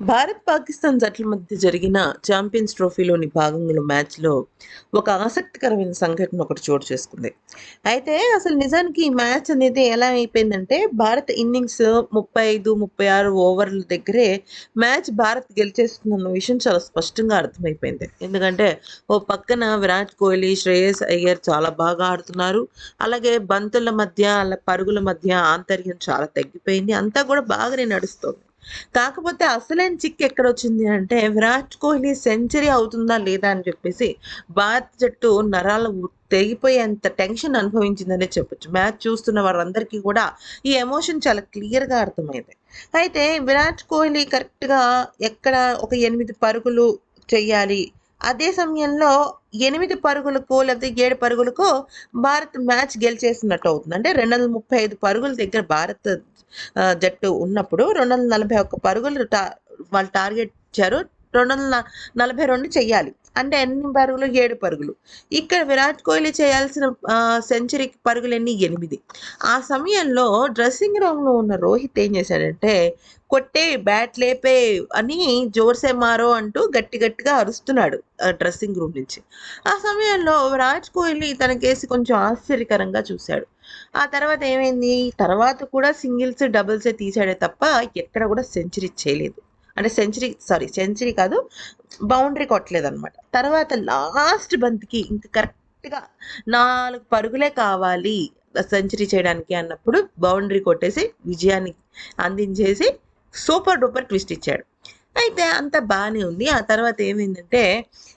భారత్ పాకిస్తాన్ జట్ల మధ్య జరిగిన ఛాంపియన్స్ ట్రోఫీలోని భాగంలో మ్యాచ్లో ఒక ఆసక్తికరమైన సంఘటన ఒకటి చోటు చేసుకుంది. అయితే అసలు నిజానికి ఈ మ్యాచ్ అనేది ఎలా అయిపోయిందంటే భారత్ ఇన్నింగ్స్ ముప్పై ఐదు ముప్పై ఆరు ఓవర్ల దగ్గరే మ్యాచ్ భారత్ గెలిచేస్తుందన్న విషయం చాలా స్పష్టంగా అర్థమైపోయింది. ఎందుకంటే ఓ పక్కన విరాట్ కోహ్లీ శ్రేయస్ అయ్యర్ చాలా బాగా ఆడుతున్నారు. అలాగే బంతుల మధ్య అలా పరుగుల మధ్య ఆంతర్యం చాలా తగ్గిపోయింది. అంతా కూడా బాగానే నడుస్తుంది. కాకపోతే అసలైన చిక్ ఎక్కడ వచ్చింది అంటే విరాట్ కోహ్లీ సెంచరీ అవుతుందా లేదా అని చెప్పేసి భారత్ జట్టు నరాలు తెగిపోయేంత టెన్షన్ అనుభవించిందనే చెప్పొచ్చు. మ్యాచ్ చూస్తున్న వారందరికీ కూడా ఈ ఎమోషన్ చాలా క్లియర్గా అర్థమైంది. అయితే విరాట్ కోహ్లీ కరెక్ట్గా ఎక్కడ ఒక ఎనిమిది పరుగులు చెయ్యాలి అదే సమయంలో ఎనిమిది పరుగులకు లేకపోతే ఏడు పరుగులకు భారత్ మ్యాచ్ గెలిచేసినట్టు అవుతుంది. అంటే రెండు వందల ముప్పై ఐదు పరుగుల దగ్గర భారత్ జట్టు ఉన్నప్పుడు రెండు వందల నలభై ఒక్క పరుగులు టా వాళ్ళు టార్గెట్ ఇచ్చారు. రెండు వందల నలభై రెండు చెయ్యాలి. అంటే ఎన్ని పరుగులు? ఏడు పరుగులు. ఇక్కడ విరాట్ కోహ్లీ చేయాల్సిన సెంచరీ పరుగులు ఎన్ని ఎనిమిది. ఆ సమయంలో డ్రెస్సింగ్ రూమ్లో ఉన్న రోహిత్ ఏం చేశాడంటే కొట్టే బ్యాట్ లేపే అని జోర్సే మారో అంటూ గట్టి గట్టిగా అరుస్తున్నాడు డ్రెస్సింగ్ రూమ్ నుంచి. ఆ సమయంలో విరాట్ కోహ్లీ తన కేసు కొంచెం ఆశ్చర్యకరంగా చూశాడు. ఆ తర్వాత ఏమైంది? తర్వాత కూడా సింగిల్స్ డబుల్స్ తీసాడే తప్ప ఎక్కడ కూడా సెంచరీ చేయలేదు. అంటే సెంచరీ సారీ సెంచరీ కాదు బౌండరీ కొట్టలేదు అనమాట తర్వాత లాస్ట్ బంతికి ఇంక కరెక్ట్గా నాలుగు పరుగులే కావాలి సెంచరీ చేయడానికి అన్నప్పుడు బౌండరీ కొట్టేసి విజయాన్ని అందించేసి సూపర్ డూపర్ ట్విస్ట్ ఇచ్చాడు. అయితే అంత బాగానే ఉంది. ఆ తర్వాత ఏమైందంటే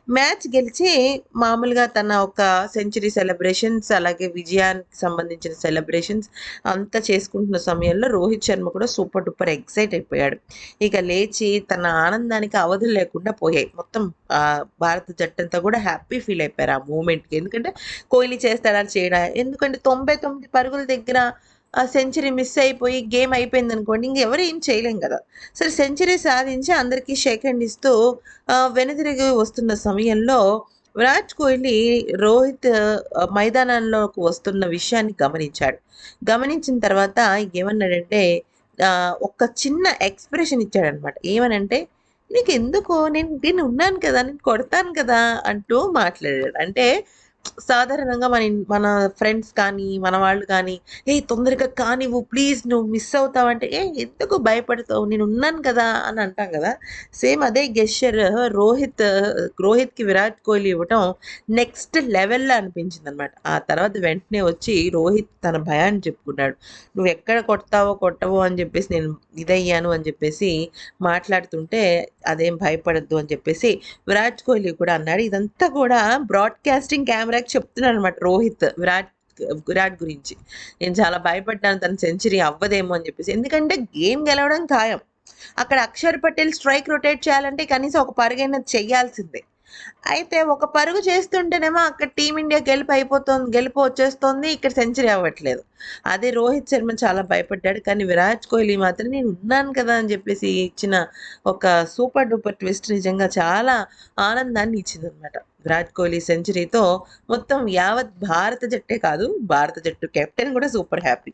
మ్యాచ్ గెలిచి మామూలుగా తన ఒక సెంచరీ సెలబ్రేషన్స్ అలాగే విజయానికి సంబంధించిన సెలబ్రేషన్స్ అంతా చేసుకుంటున్న సమయంలో రోహిత్ శర్మ కూడా సూపర్ డూపర్ ఎక్సైట్ అయిపోయాడు. ఇక లేచి తన ఆనందానికి అవధులు లేకుండా పోయాయి. మొత్తం భారత జట్టంతా కూడా హ్యాపీ ఫీల్ అయిపోయారు ఆ మూమెంట్కి. ఎందుకంటే కోహ్లీ చేస్తాడా చేయడా? ఎందుకంటే తొంభై తొమ్మిది పరుగుల దగ్గర ఆ సెంచరీ మిస్ అయిపోయి గేమ్ అయిపోయింది అనుకోండి ఇంకెవరు ఏం చేయలేం కదా. సరే సెంచరీ సాధించి అందరికీ షేక్ హ్యాండ్ ఇస్తూ వెనుదిరిగి వస్తున్న సమయంలో విరాట్ కోహ్లీ రోహిత్ మైదానంలోకి వస్తున్న విషయాన్ని గమనించాడు. గమనించిన తర్వాత ఏమన్నాడంటే ఒక చిన్న ఎక్స్ప్రెషన్ ఇచ్చాడనమాట. ఏమనంటే నీకు ఎందుకో నేను నేను ఉన్నాను కదా నేను కొడతాను కదా అంటూ మాట్లాడాడు. అంటే సాధారణంగా మన మన ఫ్రెండ్స్ కానీ మన వాళ్ళు కానీ ఏ తొందరగా కానివ్వు ప్లీజ్ నువ్వు మిస్ అవుతావంటే ఏ ఎందుకు భయపడతావు? నేను ఉన్నాను కదా అని అంటాం కదా. సేమ్ అదే గెషర్ రోహిత్ రోహిత్కి విరాట్ కోహ్లీ ఇవ్వటం నెక్స్ట్ లెవెల్లో అనిపించింది అనమాట ఆ తర్వాత వెంటనే వచ్చి రోహిత్ తన భయాన్ని చెప్పుకున్నాడు. నువ్వు ఎక్కడ కొడతావో కొట్టవో అని చెప్పేసి నేను ఇదయ్యాను అని చెప్పేసి మాట్లాడుతుంటే అదేం భయపడద్దు అని చెప్పేసి విరాట్ కోహ్లీ కూడా అన్నాడు. ఇదంతా కూడా బ్రాడ్కాస్టింగ్ కెమెరా కెమెరాకి చెప్తున్నాడు అనమాట రోహిత్ విరాట్ విరాట్ గురించి. నేను చాలా భయపడ్డాను తన సెంచరీ అవ్వదేమో అని చెప్పేసి. ఎందుకంటే గేమ్ గెలవడం ఖాయం. అక్కడ అక్షర్ పటేల్ స్ట్రైక్ రొటేట్ చేయాలంటే కనీసం ఒక పరుగైనా చెయ్యాల్సిందే అయితే ఒక పరుగు చేస్తుంటేనేమో అక్కడ టీమిండియా గెలుపు అయిపోతుంది గెలుపు వచ్చేస్తుంది ఇక్కడ సెంచరీ అవ్వట్లేదు. అదే రోహిత్ శర్మ చాలా భయపడ్డాడు కానీ విరాట్ కోహ్లీ మాత్రం నేను ఉన్నాను కదా అని చెప్పేసి ఇచ్చిన ఒక సూపర్ డూపర్ ట్విస్ట్ నిజంగా చాలా ఆనందాన్ని ఇచ్చింది అనమాట విరాట్ కోహ్లీ సెంచరీతో మొత్తం యావత్ భారత జట్టే కాదు భారత జట్టు కెప్టెన్ కూడా సూపర్ హ్యాపీ